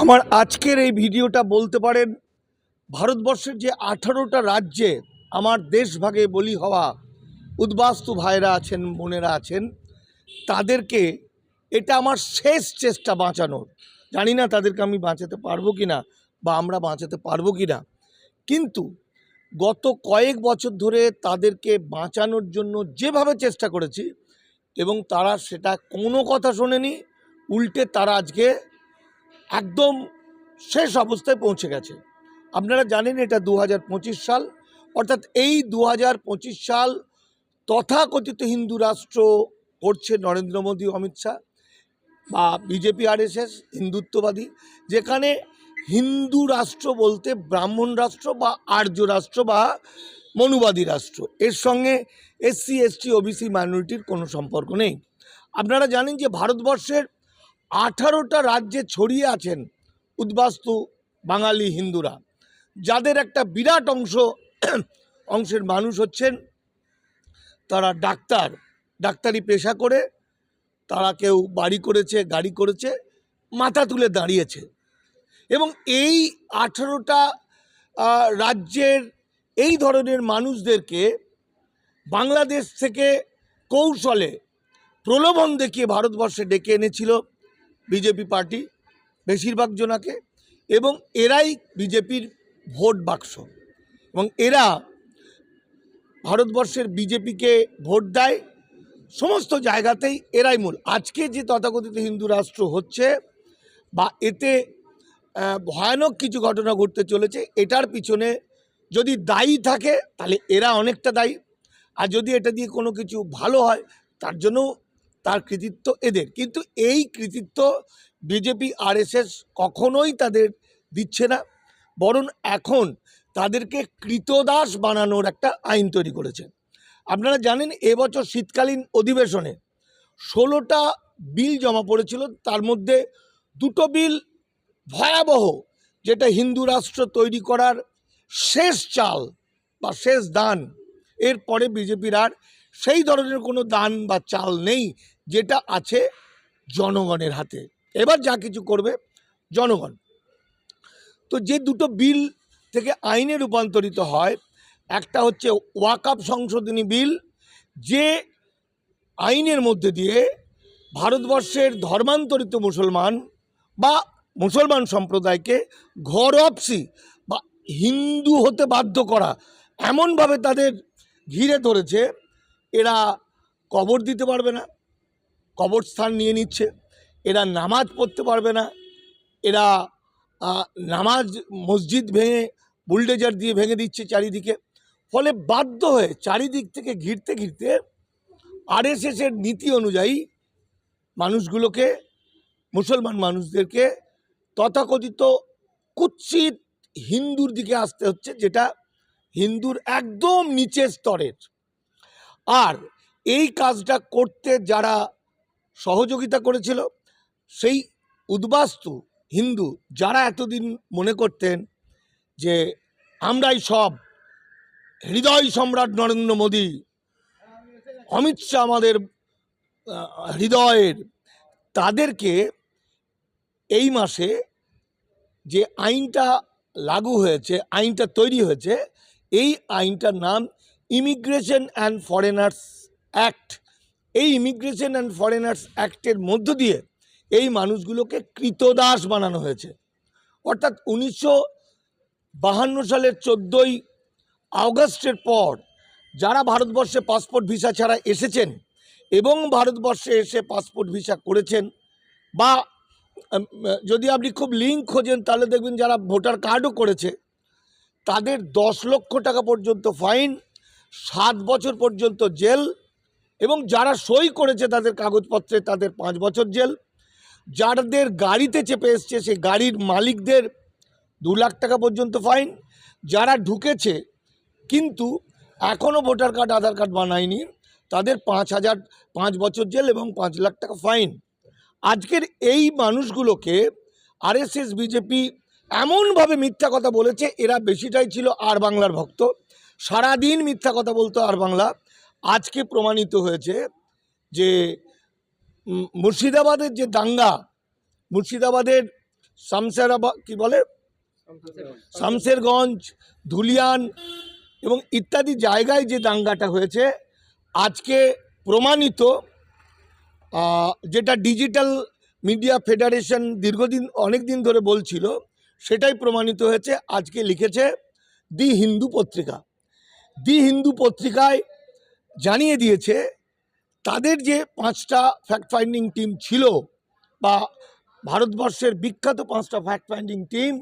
আমার আজকের এই ভিডিওটা বলতে পারেন, ভারতবর্ষের যে আঠারোটা রাজ্যে আমার দেশভাগে বলি হওয়া উদ্বাস্তু ভাইরা আছেন, বোনেরা আছেন, তাদেরকে এটা আমার শেষ চেষ্টা বাঁচানোর। জানি না তাদেরকে আমি বাঁচাতে পারব কি না বা আমরা বাঁচাতে পারব কি না কিন্তু গত কয়েক বছর ধরে তাদেরকে বাঁচানোর জন্য যেভাবে চেষ্টা করেছি এবং তারা সেটা কোনো কথা শোনেনি, উল্টে তারা আজকে একদম শেষ অবস্থায় পৌঁছে গেছে। আপনারা জানেন এটা দু হাজার পঁচিশ সাল, অর্থাৎ এই দু হাজার পঁচিশ সাল তথাকথিত হিন্দু রাষ্ট্র করছে নরেন্দ্র মোদী, অমিত শাহ বা বিজেপি, আরএসএস, হিন্দুত্ববাদী, যেখানে হিন্দু রাষ্ট্র বলতে ব্রাহ্মণ রাষ্ট্র বা আর্য রাষ্ট্র বা মনুবাদী রাষ্ট্র। এর সঙ্গে এসসি, এসটি, ওবিসি মাইনরিটির কোনো সম্পর্ক নেই। আপনারা জানেন যে ভারতবর্ষের আঠারোটা রাজ্যে ছড়িয়ে আছেন উদ্বাস্তু বাঙালি হিন্দুরা। যাদের একটা বিরাট অংশ, অংশের মানুষ হচ্ছেন, তারা ডাক্তার, ডাক্তারি পেশা করে, তারা কেউ বাড়ি করেছে, গাড়ি করেছে, মাথা তুলে দাঁড়িয়েছে। এবং এই আঠারোটা রাজ্যের এই ধরনের মানুষদেরকে বাংলাদেশ থেকে কৌশলে প্রলোভন দেখিয়ে ভারতবর্ষে ডেকে এনেছিল বিজেপি পার্টি বেশিরভাগ জনাকে এবং এরাই বিজেপির ভোট বাক্স। এবং এরা ভারতবর্ষের বিজেপিকে ভোট দেয়, সমস্ত জায়গাতেই এরাই মূল। আজকে যে তথাকথিত হিন্দু রাষ্ট্র হচ্ছে বা এতে ভয়ানক কিছু ঘটনা ঘটতে চলেছে, এটার পিছনে যদি দায়ী থাকে, তাহলে এরা অনেকটা দায়ী। আর যদি এটা দিয়ে কোনো কিছু ভালো হয়, তার জন্য তার কৃতিত্ব এদের। কিন্তু এই কৃতিত্ব বিজেপি, আরএসএস কখনোই তাদের দিচ্ছে না। বরং এখন তাদেরকে কৃতদাস বানানোর একটা আইন তৈরি করেছে। আপনারা জানেন, এবছর শীতকালীন অধিবেশনে ষোলোটা বিল জমা পড়েছিল। তার মধ্যে দুটো বিল ভয়াবহ, যেটা হিন্দু রাষ্ট্র তৈরি করার শেষ চাল বা শেষ দান। এরপরে বিজেপির আর সেই ধরনের কোনো দান বা চাল নেই যেটা আছে জনগণের হাতে। এবার যা কিছু করবে জনগণ। তো যে দুটো বিল থেকে আইনে রূপান্তরিত হয়, একটা হচ্ছে ওয়াকাপ সংশোধনী বিল, যে আইনের মধ্যে দিয়ে ভারতবর্ষের ধর্মান্তরিত মুসলমান বা মুসলমান সম্প্রদায়কে ঘর অপসি বা হিন্দু হতে বাধ্য করা এমনভাবে তাদের ঘিরে ধরেছে, এরা কবর দিতে পারবে না। কবরস্থান নিয়ে নিচ্ছে। এরা নামাজ পড়তে পারবে না। এরা নামাজ মসজিদ ভেঙে বুলডেজার দিয়ে ভেঙে দিচ্ছে চারিদিকে। ফলে বাধ্য হয়ে চারিদিক থেকে ঘিরতে ঘিরতে আরএসএসের নীতি অনুযায়ী মানুষগুলোকে, মুসলমান মানুষদেরকে তথাকথিত কুৎসিত হিন্দুর দিকে আসতে হচ্ছে, যেটা হিন্দুর একদম নিচের স্তরের। আর এই কাজটা করতে যারা সহযোগিতা করেছিল। সেই উদ্বাস্তু হিন্দু যারা এতদিন মনে করতেন যে আমরাই সব, হৃদয় সম্রাট নরেন্দ্র মোদী, অমিত শাহ আমাদের হৃদয়ের, তাদেরকে এই মাসে যে আইনটা লাগু হয়েছে, আইনটা তৈরি হয়েছে, এই আইনটার নাম ইমিগ্রেশন অ্যান্ড ফরেনার্স অ্যাক্ট এই ইমিগ্রেশন অ্যান্ড ফরেনার্স অ্যাক্টের মধ্য দিয়ে এই মানুষগুলোকে কৃতদাস বানানো হয়েছে। অর্থাৎ উনিশশো বাহান্ন সালের চোদ্দোই আগস্টের পর যারা ভারতবর্ষে পাসপোর্ট ভিসা ছাড়া এসেছেন এবং ভারতবর্ষে এসে পাসপোর্ট ভিসা করেছেন বা যদি আপনি খুব লিঙ্ক খোঁজেন তাহলে দেখবেন যারা ভোটার কার্ডও করেছে, তাদের দশ লক্ষ টাকা পর্যন্ত ফাইন সাত বছর পর্যন্ত জেল এবং যারা সই করেছে তাদের কাগজপত্রে তাদের পাঁচ বছর জেল। যাদের গাড়িতে চেপে এসছে সেই গাড়ির মালিকদের দু লাখ টাকা পর্যন্ত ফাইন। যারা ঢুকেছে কিন্তু এখনও ভোটার কার্ড, আধার কার্ড বানায়নি, তাদের পাঁচ হাজার, পাঁচ বছর জেল এবং পাঁচ লাখ টাকা ফাইন। আজকের এই মানুষগুলোকে আরএসএস, বিজেপি এমনভাবে মিথ্যা কথা বলেছে, এরা বেশিটাই ছিল আর বাংলার ভক্ত। সারাদিন মিথ্যা কথা বলতো আর বাংলা। আজকে প্রমাণিত হয়েছে যে মুর্শিদাবাদের যে দাঙ্গা, মুর্শিদাবাদের শামসেরাবাদ কি বলে? শামসেরগঞ্জ, ধুলিয়ান এবং ইত্যাদি জায়গায় যে দাঙ্গাটা হয়েছে, আজকে প্রমাণিত যেটা ডিজিটাল মিডিয়া ফেডারেশন দীর্ঘদিন অনেক দিন ধরে বলছিল, সেটাই প্রমাণিত হয়েছে। আজকে লিখেছে, দি হিন্দু পত্রিকা। দি হিন্দু পত্রিকায় জানিয়ে দিয়েছে, তাদের যে পাঁচটা ফ্যাক্ট ফাইন্ডিং টিম ছিল বা ভারতবর্ষের বিখ্যাত পাঁচটা ফ্যাক্ট ফাইন্ডিং টিম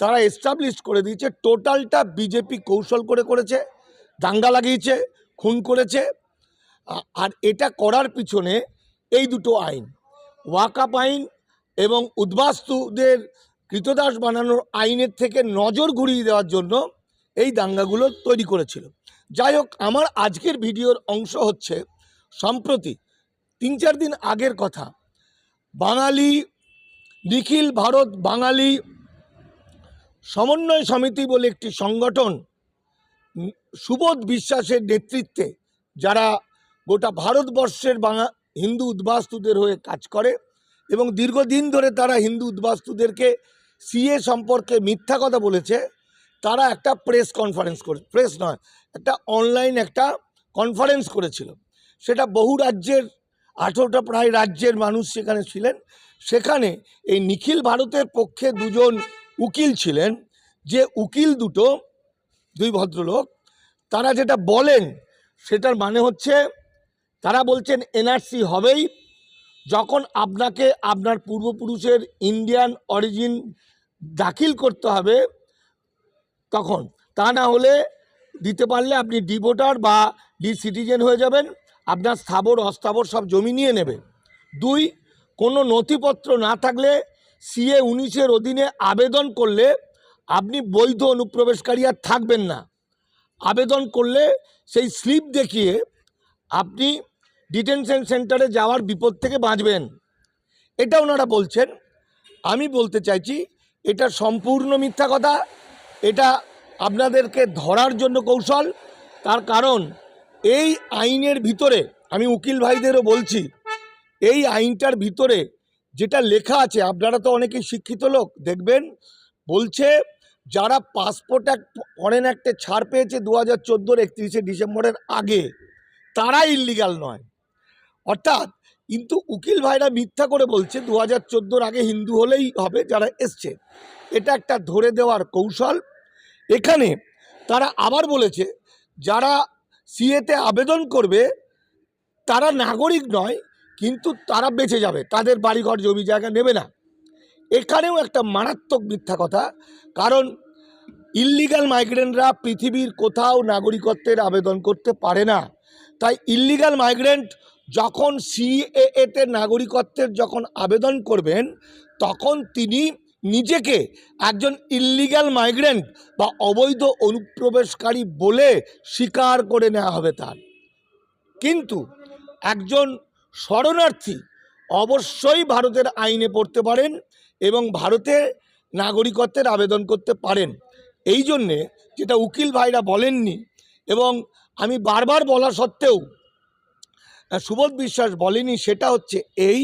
তারা এস্টাবলিশ করে দিয়েছে টোটালটা বিজেপি কৌশল করে করেছে, দাঙ্গা লাগিয়েছে, খুন করেছে আর এটা করার পিছনে এই দুটো আইন ওয়াকাপ আইন এবং উদ্বাস্তুদের কৃতদাস বানানোর আইনের থেকে নজর ঘুরিয়ে দেওয়ার জন্য এই দাঙ্গাগুলো তৈরি করেছিল। যাই হোক আমার আজকের ভিডিওর অংশ হচ্ছে সম্প্রতি তিন চার দিন আগের কথা। বাঙালি, নিখিল ভারত বাঙালি সমন্বয় সমিতি বলে একটি সংগঠন সুবোধ বিশ্বাসের নেতৃত্বে যারা গোটা ভারতবর্ষের বাঙা, হিন্দু উদ্বাস্তুদের হয়ে কাজ করে এবং দীর্ঘদিন ধরে তারা হিন্দু উদ্বাস্তুদেরকে সিএ সম্পর্কে মিথ্যা কথা বলেছে তারা একটা প্রেস কনফারেন্স করে প্রেস নয়, একটা অনলাইন একটা কনফারেন্স করেছিল। সেটা বহু রাজ্যের, আঠেরোটা প্রায় রাজ্যের মানুষ সেখানে ছিলেন। সেখানে এই নিখিল ভারতের পক্ষে দুজন উকিল ছিলেন, যে উকিল দুটো, দুই ভদ্রলোক, তারা যেটা বলেন সেটার মানে হচ্ছে, তারা বলছেন এনআরসি হবেই, যখন আপনাকে আপনার পূর্বপুরুষের ইন্ডিয়ান অরিজিন দাখিল করতে হবে তখন তা না হলে দিতে পারলে আপনি ডি ভোটার বা ডি সিটিজেন হয়ে যাবেন, আপনার স্থাবর, অস্থাবর সব জমি নিয়ে নেবে দুই, কোনো নথিপত্র না থাকলে সিএ উনিশের অধীনে আবেদন করলে আপনি বৈধ অনুপ্রবেশকারী আর থাকবেন না। আবেদন করলে সেই স্লিপ দেখিয়ে আপনি ডিটেনশন সেন্টারে যাওয়ার বিপদ থেকে বাঁচবেন। এটা ওনারা বলছেন। আমি বলতে চাইছি, এটা সম্পূর্ণ মিথ্যা কথা। এটা আপনাদেরকে ধরার জন্য কৌশল। তার কারণ, এই আইনের ভিতরে, আমি উকিল ভাইদেরও বলছি, এই আইনটার ভিতরে যেটা লেখা আছে, আপনারা তো অনেকেই শিক্ষিত লোক, দেখবেন, বলছে যারা পাসপোর্ট অ্যাক্ট ফরেন অ্যাক্টে ছাড় পেয়েছে দু হাজার চোদ্দোর একত্রিশে ডিসেম্বরের আগে তারা ইল্লিগাল নয়। অর্থাৎ, কিন্তু উকিল ভাইরা মিথ্যা করে বলছে দু হাজার আগে হিন্দু হলেই হবে যারা এসছে। এটা একটা ধরে দেওয়ার কৌশল। এখানে তারা আবার বলেছে, যারা সিএতে আবেদন করবে, তারা নাগরিক নয়, কিন্তু তারা বেঁচে যাবে, তাদের বাড়িঘর, জমি জায়গা নেবে না। এখানেও একটা মারাত্মক মিথ্যা কথা, কারণ ইল্লিগাল মাইগ্রেন্টরা পৃথিবীর কোথাও নাগরিকত্বের আবেদন করতে পারে না। তাই ইল্লিগাল মাইগ্রেন্ট যখন সিএএতে নাগরিকত্বের যখন আবেদন করবেন, তখন তিনি নিজেকে একজন ইল্লিগাল মাইগ্রেন্ট বা অবৈধ অনুপ্রবেশকারী বলে স্বীকার করে নেওয়া হবে তার। কিন্তু একজন শরণার্থী অবশ্যই ভারতের আইনে পড়তে পারেন এবং ভারতে নাগরিকত্বের আবেদন করতে পারেন। এই জন্যে যেটা উকিল ভাইরা বলেননি এবং আমি বারবার বলা সত্ত্বেও সুবোধ বিশ্বাস বলেনি সেটা হচ্ছে এই,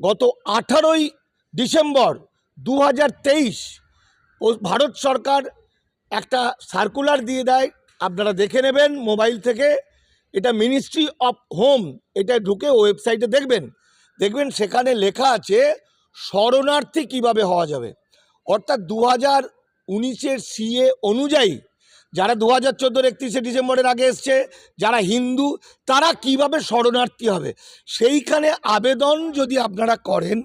গত আঠারোই ডিসেম্বর দু হাজার তেইশ ভারত সরকার একটা সার্কুলার দিয়ে দেয়। আপনারা দেখে নেবেন মোবাইল থেকে। এটা মিনিস্ট্রি অফ হোম এটা ঢুকে ওয়েবসাইটে দেখবেন। দেখবেন সেখানে লেখা আছে, শরণার্থী কীভাবে হওয়া যাবে। অর্থাৎ দু হাজার উনিশের সিএ অনুযায়ী যারা দু হাজার চোদ্দোর একত্রিশে ডিসেম্বরের আগে এসছে, যারা হিন্দু, তারা কীভাবে শরণার্থী হবে? সেইখানে আবেদন যদি আপনারা করেন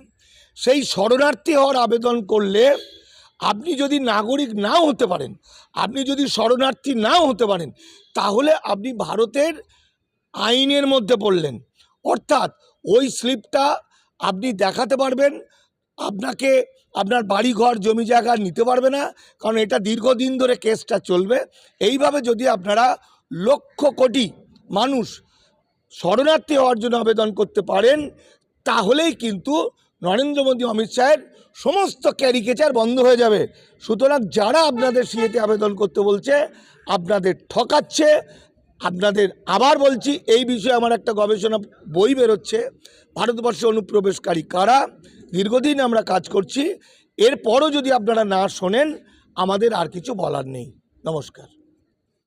সেই শরণার্থী হওয়ার আবেদন করলে আপনি যদি নাগরিক নাও হতে পারেন, আপনি যদি শরণার্থী নাও হতে পারেন, তাহলে আপনি ভারতের আইনের মধ্যে পড়লেন। অর্থাৎ ওই স্লিপটা আপনি দেখাতে পারবেন, আপনাকে আপনার বাড়ি ঘর জমি জায়গা নিতে পারবে না, কারণ এটা দীর্ঘদিন ধরে কেসটা চলবে। এইভাবে যদি আপনারা লক্ষ কোটি মানুষ শরণার্থী হওয়ার জন্য আবেদন করতে পারেন, তাহলেই কিন্তু নরেন্দ্র মোদী, অমিত শাহের সমস্ত ক্যারিকেচার বন্ধ হয়ে যাবে। সুতরাং যারা আপনাদের সিএতে আবেদন করতে বলছে, আপনাদের ঠকাচ্ছে, আপনাদের আবার বলছি, এই বিষয়ে আমার একটা গবেষণা বই বেরোচ্ছে। ভারতবর্ষে অনুপ্রবেশকারী কারা? দীর্ঘদিন আমরা কাজ করছি। এরপরও যদি আপনারা না শোনেন, আমাদের আর কিছু বলার নেই। নমস্কার।